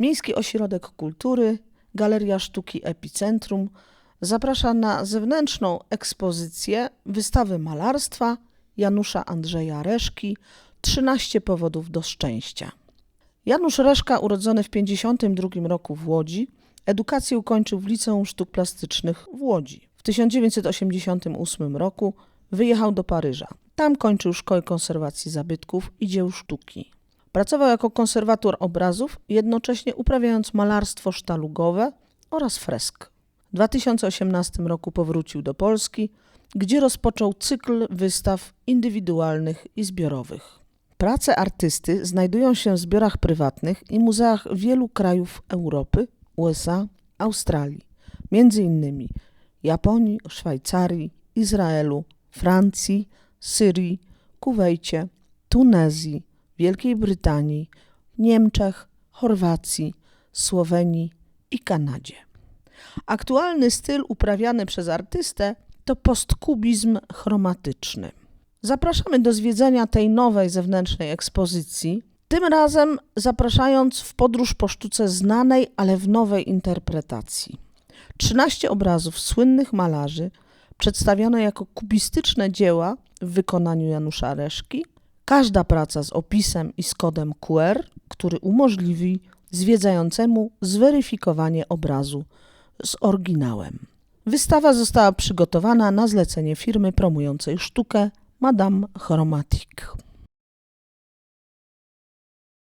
Miejski Ośrodek Kultury, Galeria Sztuki Epicentrum zaprasza na zewnętrzną ekspozycję wystawy malarstwa Janusza Andrzeja Reszki 13 powodów do szczęścia. Janusz Reszka, urodzony w 1952 roku w Łodzi, edukację ukończył w Liceum Sztuk Plastycznych w Łodzi. W 1988 roku wyjechał do Paryża. Tam kończył Szkołę Konserwacji Zabytków i Dzieł Sztuki. Pracował jako konserwator obrazów, jednocześnie uprawiając malarstwo sztalugowe oraz fresk. W 2018 roku powrócił do Polski, gdzie rozpoczął cykl wystaw indywidualnych i zbiorowych. Prace artysty znajdują się w zbiorach prywatnych i muzeach wielu krajów Europy, USA, Australii, między innymi Japonii, Szwajcarii, Izraelu, Francji, Syrii, Kuwejcie, Tunezji, Wielkiej Brytanii, Niemczech, Chorwacji, Słowenii i Kanadzie. Aktualny styl uprawiany przez artystę to postkubizm chromatyczny. Zapraszamy do zwiedzenia tej nowej zewnętrznej ekspozycji, tym razem zapraszając w podróż po sztuce znanej, ale w nowej interpretacji. 13 obrazów słynnych malarzy przedstawione jako kubistyczne dzieła w wykonaniu Janusza Reszki. Każda praca z opisem i z kodem QR, który umożliwi zwiedzającemu zweryfikowanie obrazu z oryginałem. Wystawa została przygotowana na zlecenie firmy promującej sztukę Madame Chromatique.